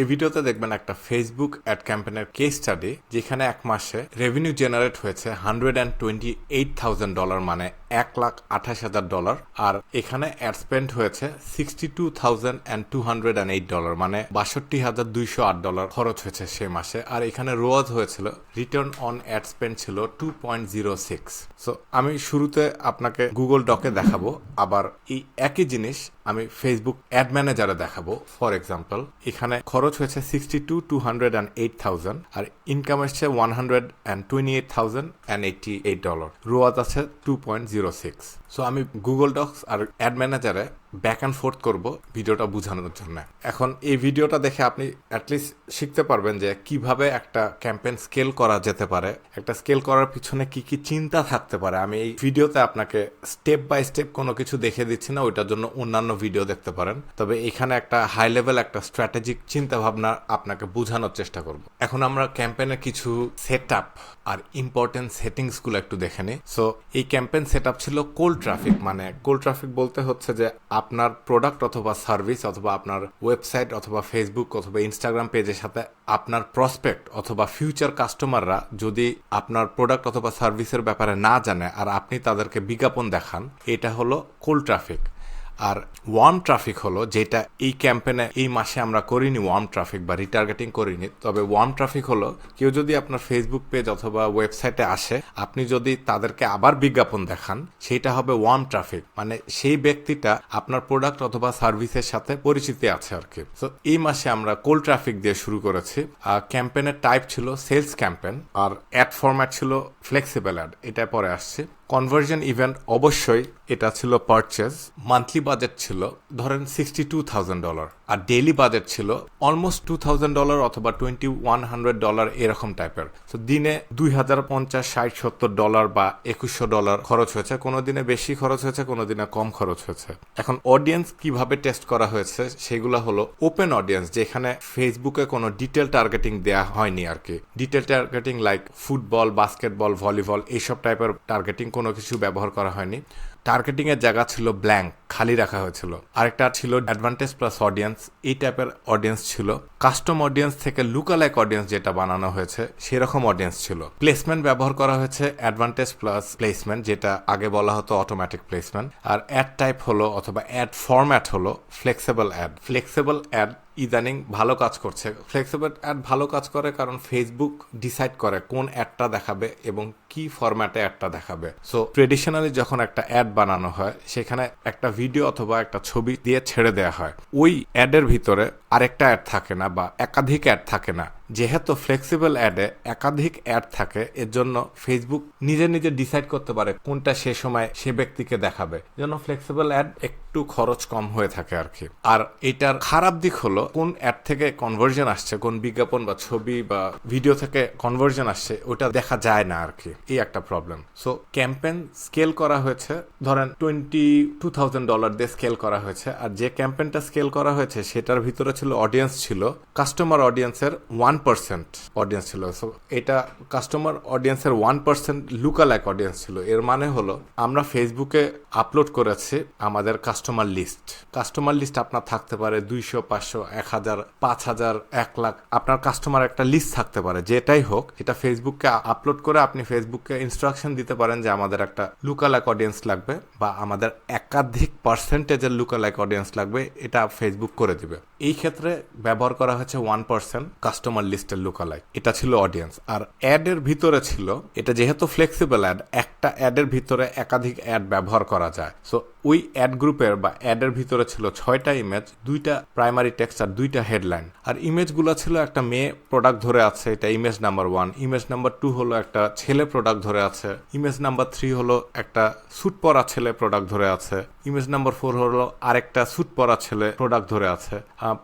এই ভিডিওতে দেখবেন একটা ফেসবুক অ্যাড ক্যাম্পেনের কেস স্টাডি যেখানে এক মাসে রেভিনিউ জেনারেট হয়েছে hundred and twenty eight thousand dollar মানে এক লাখ আঠাশ হাজার ডলার আর এখানে অ্যাড স্পেন্ড হয়েছে sixty two thousand and two hundred and eight dollar মানে বাষট্টি হাজার দুইশো আট ডলার খরচ হয়েছে সে মাসে, আর এখানে রোয়াজ হয়েছিল রিটার্ন অন অ্যাড স্পেন্ড ছিল two point zero six so আমি শুরুতে আপনাকে গুগল ডকে দেখাবো, আবার এই একই জিনিস আমি ফেসবুক অ্যাড ম্যানেজারে দেখাবো ফর এক্সাম্পল এখানে খরচ হয়েছে sixty two two hundred and eight thousand R income এসছে one hundred and twenty eight thousand and eighty eight dollar ROAS আছে two point zero six so আমি গুগল ডক্স আর ad ম্যানেজারে back and forth করব ভিডিওটা বোঝানোর জন্য। এখন এই ভিডিওটা দেখে আপনি অ্যাটলিস্ট শিখতে পারবেন যে কীভাবে একটা ক্যাম্পেইন স্কেল করা যেতে পারে। একটা স্কেল করার পিছনে কি কি চিন্তা থাকতে পারে। আমি এই ভিডিওতে আপনাকে স্টেপ বাই স্টেপ কোনো কিছু দেখে দিচ্ছি না, ওইটার জন্য অন্যান্য ভিডিও দেখতে পারেন। তবে এখানে একটা হাই লেভেল একটা স্ট্র্যাটেজিক চিন্তা ভাবনা আপনাকে বোঝানোর চেষ্টা করব। এখন আমরা ক্যাম্পেইনের কিছু সেট আর ইম্পর্টেন্ট সেটিংসগুলো একটু দেখে নিই। সো এই ক্যাম্পেন সেট ছিল কোল্ড ট্রাফিক মানে কোল্ড ট্রাফিক বলতে হচ্ছে যে আপনার প্রোডাক্ট অথবা সার্ভিস অথবা আপনার ওয়েবসাইট অথবা ফেসবুক অথবা ইনস্টাগ্রাম পেজের সাথে আপনার প্রসপেক্ট অথবা ফিউচার কাস্টমাররা যদি আপনার প্রোডাক্ট অথবা সার্ভিসের ব্যাপারে না জানে আর আপনি তাদেরকে বিজ্ঞাপন দেখান, এটা হলো কোল্ড ট্রাফিক আর ওয়ার্ম ট্রাফিক হলো যেটা এই ক্যাম্পেনে এই মাসে আমরা করিনি ওয়ার্ম ট্রাফিক বা রিটার্গেটিং করিনি। তবে ওয়ার্ম ট্রাফিক হলো কেউ যদি আপনার ফেসবুক পেজ অথবা ওয়েবসাইটে আসে, আপনি যদি তাদেরকে আবার বিজ্ঞাপন দেখান, সেটা হবে ওয়ার্ম ট্রাফিক মানে সেই ব্যক্তিটা আপনার প্রোডাক্ট অথবা সার্ভিসের সাথে পরিচিতি আছে আর কি। তো এই মাসে আমরা কোল্ড ট্রাফিক দিয়ে শুরু করেছি। ক্যাম্পেনের টাইপ ছিল সেলস ক্যাম্পেন আর অ্যাড ফরম্যাট ছিল ফ্লেক্সিবল অ্যাড এটা পরে আসছে। কনভার্জন ইভেন্ট অবশ্যই এটা ছিল পারচেজ মান্থলি বাজেট ছিল ধরেন সিক্সটি টু থাউজেন্ড ডলার আর ডেইলি বাজেট ছিল অলমোস্ট টু থাউজেন্ড ডলার অথবা টোয়েন্টি ওয়ান হান্ড্রেড ডলার এরকম টাইপের তো দিনে দুই হাজার পঞ্চাশ, ষাট, সত্তর ডলার বা একুশশো ডলার খরচ হয়েছে, কোনো দিনে বেশি খরচ হয়েছে, কোনো দিনে কম খরচ হয়েছে। এখন অডিয়েন্স কীভাবে টেস্ট করা হয়েছে সেগুলো হলো ওপেন অডিয়েন্স যেখানে ফেসবুকে কোনো ডিটেল টার্গেটিং দেওয়া হয়নি আর কি। Detail targeting like football basketball volleyball এইসব টাইপের টার্গেটিং কোনো কিছু ব্যবহার করা হয়নি। টার্গেটিংয়ের জায়গা ছিল ব্ল্যাঙ্ক খালি রাখা হয়েছিল। আরেকটা ছিল অ্যাডভান্টেজ প্লাস অডিয়েন্স এই টাইপের অডিয়েন্স ছিল। কাস্টম অডিয়েন্স থেকে লুকালাইক অডিয়েন্স যেটা বানানো হয়েছে, সেরকম অডিয়েন্স ছিল। প্লেসমেন্ট ব্যবহার করা হয়েছে অ্যাডভান্টেজ প্লাস প্লেসমেন্ট, যেটা আগে বলা হতো অটোমেটিক প্লেসমেন্ট আর অ্যাড টাইপ হলো অথবা অ্যাড ফরম্যাট হলো ফ্লেক্সিবল অ্যাড ফ্লেক্সিবল অ্যাড ইদানিং ভালো কাজ করছে। ফ্লেক্সিবল অ্যাড ভালো কাজ করে কারণ ফেসবুক ডিসাইড করে কোন অ্যাডটা দেখাবে এবং কি ফরম্যাটে অ্যাডটা দেখাবে। সো ট্রেডিশনালি যখন একটা অ্যাড বানানো হয়, সেখানে একটা ভিডিও অথবা একটা ছবি দিয়ে ছেড়ে দেওয়া হয়। ওই অ্যাডের ভিতরে আরেকটা অ্যাড থাকে না বা একাধিক অ্যাড থাকে না। যেহেতু ফ্লেক্সিবল অ্যাডে একাধিক অ্যাড থাকে এর জন্য ফেসবুক নিজে নিজে ডিসাইড করতে পারে কোনটা সে সময় সে ব্যক্তিকে দেখাবে। জন্য ফ্লেক্সিবল অ্যাড একটু খরচ কম হয়ে থাকে আর কি। আর এটার খারাপ দিক হলো, কোন অ্যাড থেকে কনভার্জন আসছে, কোন বিজ্ঞাপন বা ছবি বা ভিডিও থেকে কনভার্জন আসছে, ওটা দেখা যায় না আর কি। এই একটা প্রবলেম সো ক্যাম্পেন স্কেল করা হয়েছে, ধরেন টোয়েন্টি টু থাউজেন্ড ডলার দিয়ে স্কেল করা হয়েছে, আর যে ক্যাম্পেনটা স্কেল করা হয়েছে, সেটার ভিতরে ছিল অডিয়েন্স ছিল কাস্টমার অডিয়েন্সের ওয়ান পার্সেন্ট অডিয়েন্স ছিল। সো এটা কাস্টমার অডিয়েন্সের ওয়ান পার্সেন্ট লুকালাইক অডিয়েন্স ছিল। এর মানে হলো, আমরা ফেসবুকে আপলোড করেছি আমাদের কাস্টমার লিস্ট কাস্টমার লিস্ট আপনার থাকতে পারে দুইশো, পাঁচশো, এক হাজার, পাঁচ হাজার, এক লাখ। আপনার কাস্টমার একটা লিস্ট থাকতে পারে, যেটাই হোক, এটা ফেসবুককে আপলোড করে আপনি ফেসবুককে ইনস্ট্রাকশন দিতে পারেন যে আমাদের একটা লুকালাইক অডিয়েন্স লাগবে বা আমাদের একাধিক পার্সেন্টেজের লুকালাইক অডিয়েন্স লাগবে, এটা ফেসবুক করে দিবে। এই ক্ষেত্রে ব্যবহার করা হয়েছে ওয়ান পার্সেন্ট কাস্টমার লিস্টের লুকালাইক এটা ছিল অডিয়েন্স আর অ্যাডের ভিতরে ছিল, এটা যেহেতু ফ্লেক্সিবল অ্যাড একটা অ্যাডের ভিতরে একাধিক অ্যাড ব্যবহার করা যায়। সো ওই অ্যাড গ্রুপের বা অ্যাডের ভিতরে ছিল ছয়টা ইমেজ দুইটা প্রাইমারি টেক্সট আর দুইটা হেডলাইন আর ইমেজগুলো ছিল একটা মেয়ে প্রোডাক্ট ধরে আছে, এটা image number one image number two হলো একটা ছেলে প্রোডাক্ট ধরে আছে। ইমেজ নাম্বার থ্রি হলো একটা স্যুট পরা ছেলে প্রোডাক্ট ধরে আছে। ইমেজ নাম্বার ফোর হলো আরেকটা স্যুট পরা ছেলে প্রোডাক্ট ধরে আছে।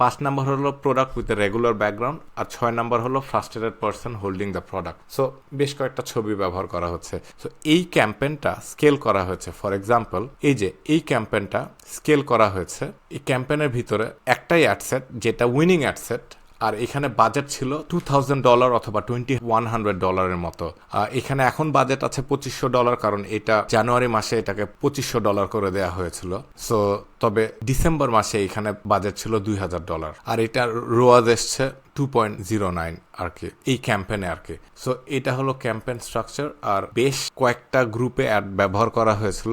পাঁচ নাম্বার হলো প্রোডাক্ট উইথ রেগুলার ব্যাকগ্রাউন্ড আর ছয় নাম্বার হলো frustrated person holding the product so বেশ কয়েকটা ছবি ব্যবহার করা হচ্ছে। সো এই ক্যাম্পেনটা স্কেল করা হয়েছে। ফর এক্সাম্পল এই যে এই ক্যাম্পেনটা স্কেল করা হয়েছে। এই ক্যাম্পেনের ভিতরে একটাই অ্যাডসেট যেটা উইনিং অ্যাডসেট আর এখানে বাজেট ছিল টু থাউজেন্ড ডলার অথবা টোয়েন্টি ওয়ান হান্ড্রেড ডলারের মতো। এখানে এখন বাজেট আছে পঁচিশশো ডলার কারণ এটা জানুয়ারি মাসে এটাকে পঁচিশশো ডলার করে দেওয়া হয়েছিল। সো তবে ডিসেম্বর মাসে এখানে বাজেট ছিল দুই হাজার ডলার আর এটা রোয়াজ এসছে টু পয়েন্ট জিরো নাইন আর কি, এই ক্যাম্পেনে আর কি। সো এটা হলো ক্যাম্পেন স্ট্রাকচার আর বেশ কয়েকটা গ্রুপে অ্যাড ব্যবহার করা হয়েছিল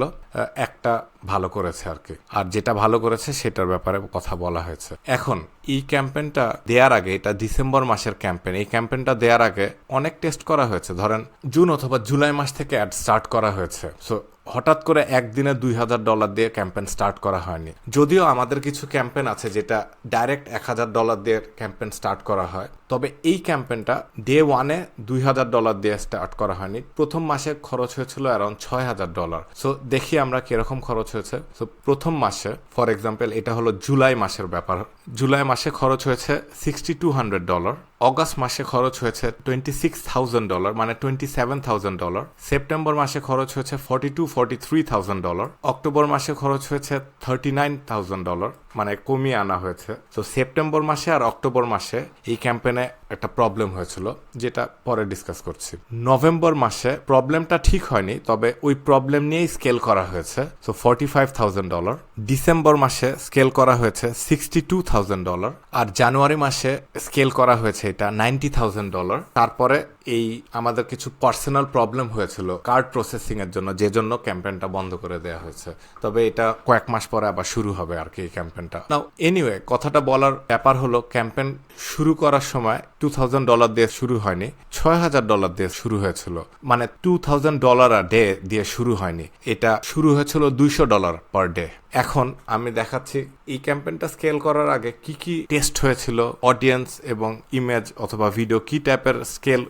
একটা ভালো করেছে আর কি। আর যেটা ভালো করেছে সেটার ব্যাপারে কথা বলা হয়েছে। এখন, এই ক্যাম্পেনটা দেওয়ার আগে, এটা ডিসেম্বর মাসের ক্যাম্পেন এই ক্যাম্পেনটা দেওয়ার আগে অনেক টেস্ট করা হয়েছে। ধরেন জুন অথবা জুলাই মাস থেকে অ্যাড স্টার্ট করা হয়েছে। সো হঠাৎ করে একদিনে দুই হাজার ডলার দিয়ে ক্যাম্পেন স্টার্ট করা হয়নি। যদিও আমাদের কিছু ক্যাম্পেন আছে যেটা ডাইরেক্ট এক হাজার ডলার দিয়ে ক্যাম্পেন স্টার্ট করা হয়, তবে এই ক্যাম্পেনটা ডে ওয়ানে দুই হাজার ডলার দিয়ে স্টার্ট করা হয়নি। প্রথম মাসে খরচ হয়েছিল অ্যারাউন্ড ছয় হাজার ডলার। সো, দেখি আমরা কীরকম খরচ হয়েছে। সো, প্রথম মাসে, ফর এক্সাম্পল, এটা হলো জুলাই মাসের ব্যাপার। জুলাই মাসে খরচ হয়েছে sixty two hundred dollar. August মাসে খরচ হয়েছে টোয়েন্টি সিক্স থাউজেন্ড ডলার মানে twenty seven thousand dollar September মাসে খরচ হয়েছে forty two forty three thousand dollar October মাসে খরচ হয়েছে থার্টি নাইন থাউজেন্ড ডলার মানে কমিয়ে আনা হয়েছে। তো সেপ্টেম্বর মাসে আর অক্টোবর মাসে এই ক্যাম্পেনে একটা প্রবলেম হয়েছিল, যেটা পরে ডিসকাস করছি। নভেম্বর মাসে প্রবলেমটা ঠিক হয়নি, তবে ওই প্রবলেম নিয়েই স্কেল করা হয়েছে। So forty five thousand dollar December মাসে স্কেল করা হয়েছে সিক্সটি টু থাউজেন্ড ডলার আর জানুয়ারি মাসে স্কেল করা হয়েছে এটা নাইনটি থাউজেন্ড ডলার তারপরে এই আমাদের কিছু পার্সোনাল প্রবলেম হয়েছিল কার্ড প্রসেসিং এর জন্য, যে জন্য ক্যাম্পেনটা বন্ধ করে দেওয়া হয়েছে। তবে এটা কয়েক মাস পরে আবার শুরু হবে আর কি এই ক্যাম্পেনটা নাও এনিওয়ে কথাটা বলার ব্যাপার হলো ক্যাম্পেন শুরু করার সময় টু থাউজেন্ড ডলার দিয়ে শুরু হয়নি, ছয় হাজার ডলার দিয়ে শুরু হয়েছিল। মানে টু থাউজেন্ড ডলার আর ডে দিয়ে শুরু হয়নি। এটা শুরু হয়েছিল দুইশো ডলার পার ডে এখন আমি দেখাচ্ছি এই ক্যাম্পেনটা স্কেল করার আগে কি কি টেস্ট হয়েছিল অডিয়েন্স এবং ইমেজ অথবা ভিডিও কি টাইপের স্কেল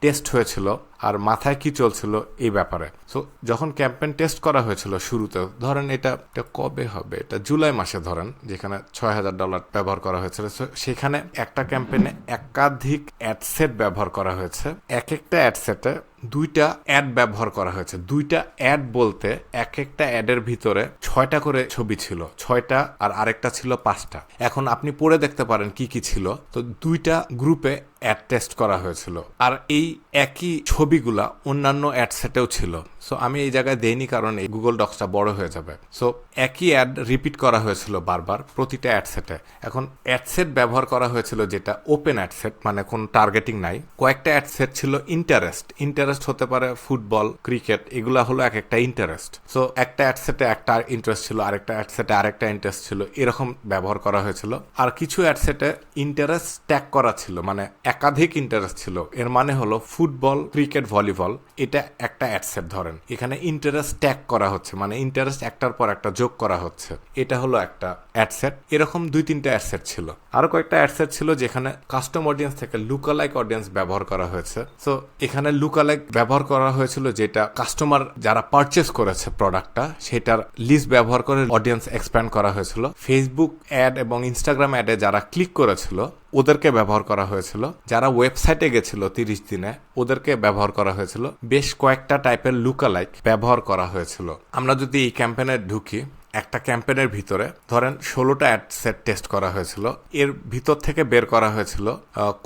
টেস্ট হয়েছিল আর মাথায় কি চলছিল এই ব্যাপারে। সো যখন ক্যাম্পেন টেস্ট করা হয়েছিল শুরুতে ধরেন এটা এটা কবে হবে? এটা জুলাই মাসে ধরেন যেখানে ছয় হাজার ডলার ব্যবহার করা হয়েছিল। So, সেখানে একটা ক্যাম্পেনে একাধিক অ্যাডসেট ব্যবহার করা হয়েছে। এক একটা অ্যাডসেটে দুইটা অ্যাড ব্যবহার করা হয়েছে। দুইটা অ্যাড বলতে এক একটা অ্যাডের ভিতরে ছয়টা করে ছবি ছিল। ছয়টা আর আরেকটা ছিল পাঁচটা। এখন আপনি পড়ে দেখতে পারেন কি কি ছিল। তো দুইটা গ্রুপে অ্যাড টেস্ট করা হয়েছিল। আর এই একই ছবিগুলা অন্যান্য অ্যাড সেটেও ছিল। সো আমি এই জায়গায় দেইনি কারণ এই গুগল ডক্সটা বড় হয়ে যাবে। সো একই অ্যাড রিপিট করা হয়েছিল বারবার প্রতিটা অ্যাড সেটে এখন অ্যাড সেট ব্যবহার করা হয়েছিল যেটা ওপেন অ্যাড সেট মানে কোনো টার্গেটিং নাই। কয়েকটা অ্যাড সেট ছিল ইন্টারেস্ট ইন্টারেস্ট হতে পারে ফুটবল ক্রিকেট এগুলা হলো এক একটা ইন্টারেস্ট সো একটা অ্যাড সেটে একটা ইন্টারেস্ট ছিল, আরেকটা অ্যাড সেটে আরেকটা ইন্টারেস্ট ছিল। এরকম ব্যবহার করা হয়েছিল। আর কিছু অ্যাড সেটে ইন্টারেস্ট ট্যাগ করা ছিল মানে একাধিক ইন্টারেস্ট ছিল। এর মানে হলো ফুটবল, ক্রিকেট, ভলিবল, এটা একটা অ্যাডসেট ধরেন। এখানে ইন্টারেস্ট ট্যাগ করা হচ্ছে মানে ইন্টারেস্ট একটার পর একটা যোগ করা হচ্ছে। এটা হলো একটা অ্যাডসেট এরকম দুই তিনটা অ্যাডসেট ছিল। আরও কয়েকটা অ্যাডসেট ছিল যেখানে কাস্টম অডিয়েন্স থেকে লুকালাইক অডিয়েন্স ব্যবহার করা হয়েছে। সো এখানে লুকালাইক ব্যবহার করা হয়েছিল যেটা কাস্টমার যারা পারচেস করেছে প্রোডাক্টটা সেটার লিস্ট ব্যবহার করে অডিয়েন্স এক্সপ্যান্ড করা হয়েছিল। ফেসবুক অ্যাড এবং ইনস্টাগ্রাম অ্যাডে যারা ক্লিক করেছিল ওদেরকে ব্যবহার করা হয়েছিল। যারা ওয়েবসাইটে গেছিল তিরিশ দিনে, ওদেরকে ব্যবহার করা হয়েছিল। বেশ কয়েকটা টাইপের লুকালাইক ব্যবহার করা হয়েছিল। আমরা যদি এই ক্যাম্পেনে ঢুকি, একটা ক্যাম্পেনের ভিতরে ধরেন ষোলোটা অ্যাড সেট টেস্ট করা হয়েছিল। এর ভিতর থেকে বের করা হয়েছিল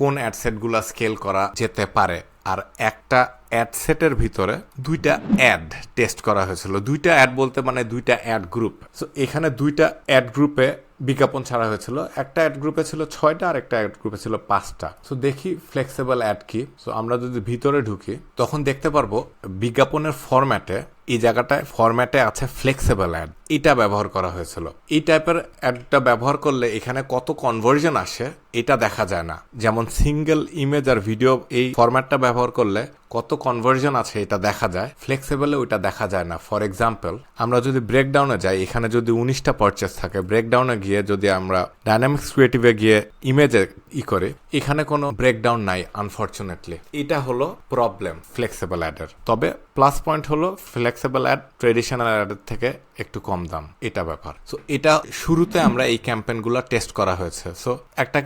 কোন অ্যাড সেটগুলা স্কেল করা যেতে পারে। আর একটা অ্যাড সেটের ভিতরে দুইটা অ্যাড টেস্ট করা হয়েছিল। দুইটা অ্যাড বলতে মানে দুইটা অ্যাড গ্রুপ। সো এখানে দুইটা অ্যাড গ্রুপে বিজ্ঞাপন ছাড়া হয়েছিল। একটা অ্যাড গ্রুপে ছিল ছয়টা, আর একটা অ্যাড গ্রুপে ছিল পাঁচটা। সো দেখি ফ্লেক্সিবল অ্যাড কি। সো আমরা যদি ভিতরে ঢুকি, তখন দেখতে পারব বিজ্ঞাপনের ফরম্যাটে এই জায়গাটায় ফরম্যাটে আছে ফ্লেক্সিবল অ্যাড এটা ব্যবহার করা হয়েছিল। এই টাইপের অ্যাডটা ব্যবহার করলে এখানে কত কনভার্জন আসে এটা দেখা যায় না। যেমন সিঙ্গেল ইমেজ আর ভিডিও এই ফরম্যাটটা ব্যবহার করলে কত কনভার্জন আছে এটা দেখা যায়। ফ্লেক্সিবলে ওইটা দেখা যায় না। ফর এক্সাম্পল আমরা যদি ব্রেকডাউনে যাই, এখানে যদি উনিশটা পারচেস থাকে ব্রেকডাউনে গিয়ে যদি আমরা ডাইনামিক্স ক্রিয়েটিভে গিয়ে ইমেজে ই করে, এখানে কোনো ব্রেকডাউন নাই আনফর্চুনেটলি এটা হলো প্রবলেম ফ্লেক্সিবল অ্যাডের তবে প্লাস পয়েন্ট হলো ফ্লেক্সিবল অ্যাড ট্রেডিশনাল অ্যাডের থেকে একটু কম দাম। এটা ব্যাপার। সো এটা শুরুতে আমরা এই ক্যাম্পেনগুলো টেস্ট করা হয়েছে। সো একটা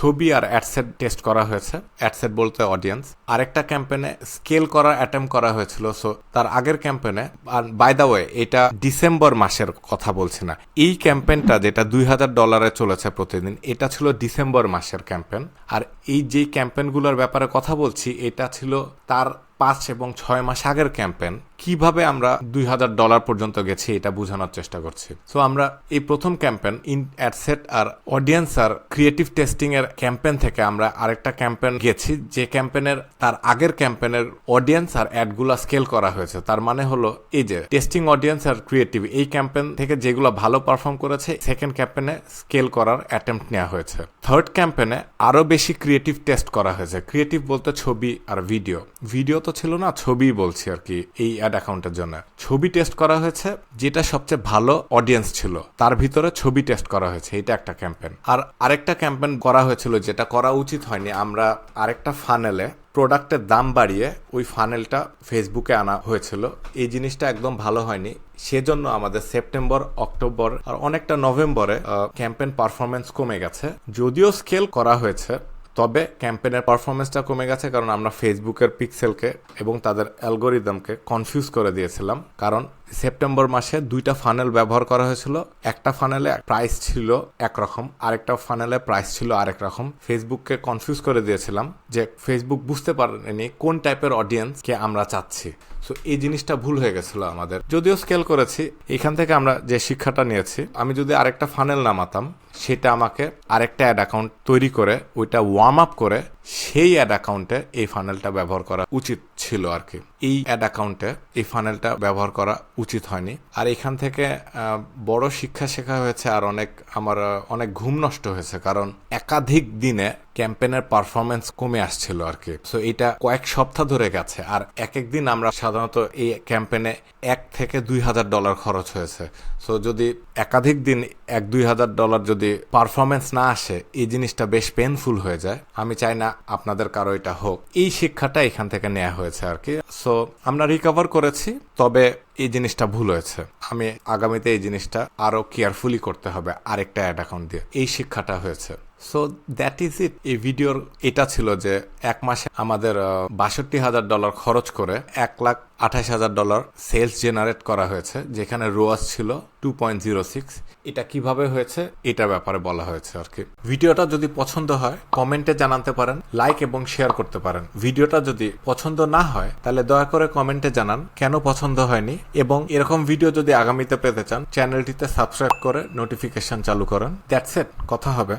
ছবি আর অ্যাডসেট টেস্ট করা হয়েছে অ্যাডসেট বলতে অডিয়েন্স আরেকটা ক্যাম্পেনে স্কেল করার অ্যাটেম্প করা হয়েছিল সো তার আগের ক্যাম্পেনে আর বাই দ্য ওয়ে এটা ডিসেম্বর মাসের কথা বলছি না। এই ক্যাম্পেনটা যেটা দুই হাজার ডলারে চলেছে প্রতিদিন, এটা ছিল ডিসেম্বর মাসের ক্যাম্পেন আর এই যেই ক্যাম্পেনগুলোর ব্যাপারে কথা বলছি, এটা ছিল তার পাঁচ এবং ছয় মাস আগের ক্যাম্পেন কীভাবে আমরা দুই হাজার ডলার পর্যন্ত গেছি এটা বোঝানোর চেষ্টা করছি। সো আমরা এই প্রথম ক্যাম্পেন ইন অ্যাডসেট আর অডিয়েন্স আর ক্রিয়েটিভ টেস্টিং এর ক্যাম্পেন থেকে আমরা আরেকটা ক্যাম্পেন গেছি, যে ক্যাম্পেনের তার আগের ক্যাম্পেনের অডিয়েন্স আর অ্যাডগুলা স্কেল করা হয়েছে। তার মানে হলো এই যে টেস্টিং অডিয়েন্স আর ক্রিয়েটিভ, এই ক্যাম্পেন থেকে যেগুলো ভালো পারফর্ম করেছে, সেকেন্ড ক্যাম্পেনে স্কেল করার অ্যাটেম্প্ট নেওয়া হয়েছে। থার্ড ক্যাম্পেনে আরও বেশি ক্রিয়েটিভ টেস্ট করা হয়েছে। ক্রিয়েটিভ বলতে ছবি আর ভিডিও। ভিডিও তো ছিল না ছবি বলছি আর কি। এই অ্যাড অ্যাকাউন্টের জন্য। ছবি টেস্ট করা হয়েছে, যেটা সবচেয়ে ভালো অডিয়েন্স ছিল। তার ভিতরে ছবি টেস্ট করা হয়েছে, এটা একটা ক্যাম্পেন আর আরেকটা ক্যাম্পেন করা হয়েছিল, যেটা করা উচিত হয়নি, আমরা আরেকটা ফানেলে প্রোডাক্টের দাম বাড়িয়ে ওই ফানেলটা ফেসবুকে আনা হয়েছিল। এই জিনিসটা একদম ভালো হয়নি। সেজন্য আমাদের সেপ্টেম্বর অক্টোবর আর অনেকটা নভেম্বরে ক্যাম্পেন পারফরমেন্স কমে গেছে। যদিও স্কেল করা হয়েছে তবে ক্যাম্পেনের পারফরমেন্সটা কমে গেছে কারণ আমরা ফেসবুকের পিক্সেলকে এবং তাদের অ্যালগোরিদমকে কনফিউজ করে দিয়েছিলাম। কারণ সেপ্টেম্বর মাসে দুইটা ফানেল ব্যবহার করা হয়েছিল। একটা ফানেলে প্রাইস ছিল একরকম, আরেকটা ফানেলে প্রাইস ছিল আরেক রকম ফেসবুককে কনফিউজ করে দিয়েছিলাম যে ফেসবুক বুঝতে পারেনি কোন টাইপের অডিয়েন্সকে আমরা চাচ্ছি। সো এই জিনিসটা ভুল হয়ে গেছিল আমাদের। যদিও স্কেল করেছি, এখান থেকে আমরা যে শিক্ষাটা নিয়েছি, আমি যদি আরেকটা ফানেল নামাতাম, সেটা আমাকে আরেকটা অ্যাড অ্যাকাউন্ট তৈরি করে, ওইটা ওয়ার্ম আপ করে, সেই অ্যাড অ্যাকাউন্টে এই ফানেলটা ব্যবহার করা উচিত ছিল আর কি। এই অ্যাড অ্যাকাউন্টে এই ফানেলটা ব্যবহার করা উচিত হয়নি। আর এখান থেকে বড় শিক্ষা শেখা হয়েছে আর অনেক, আমার অনেক ঘুম নষ্ট হয়েছে। কারণ একাধিক দিনে ক্যাম্পেনের পারফরমেন্স কমে আসছিল আর কি সো এটা কয়েক সপ্তাহ ধরে গেছে। আর এক এক দিন আমরা সাধারণত এই ক্যাম্পেনে এক থেকে দুই হাজার ডলার খরচ হয়েছে। সো যদি একাধিক দিন এক দুই হাজার ডলার যদি পারফরমেন্স না আসে, এই জিনিসটা বেশ পেনফুল হয়ে যায়। আমি চাই না আপনাদের কারও এটা হোক। এই শিক্ষাটা এখান থেকে নেওয়া হয়েছে আর কি সো আমরা রিকভার করেছি, তবে এই জিনিসটা ভুল হয়েছে। আমি আগামীতে এই জিনিসটা আরও কেয়ারফুলি করতে হবে আরেকটা অ্যাড অ্যাকাউন্ট দিয়ে। এই শিক্ষাটা হয়েছে। সো দ্যাট ইজ ইট এই ভিডিওর এটা ছিল যে এক মাসে আমাদের বাষট্টি হাজার ডলার খরচ করে এক লাখ আঠাশ হাজার ডলার সেলস জেনারেট করা হয়েছে, যেখানে রোয়াস ছিল টু পয়েন্ট জিরো সিক্স এটা কীভাবে হয়েছে? এটার ব্যাপারে বলা হয়েছে আর কি। ভিডিওটা যদি পছন্দ হয়, কমেন্টে জানাতে পারেন লাইক এবং শেয়ার করতে পারেন। ভিডিওটা যদি পছন্দ না হয়, তাহলে দয়া করে কমেন্টে জানান কেন পছন্দ হয়নি, এবং এরকম ভিডিও যদি আগামীতে পেতে চান চ্যানেলটিতে সাবস্ক্রাইব করে নোটিফিকেশন চালু করেন। দ্যাটস ইট কথা হবে।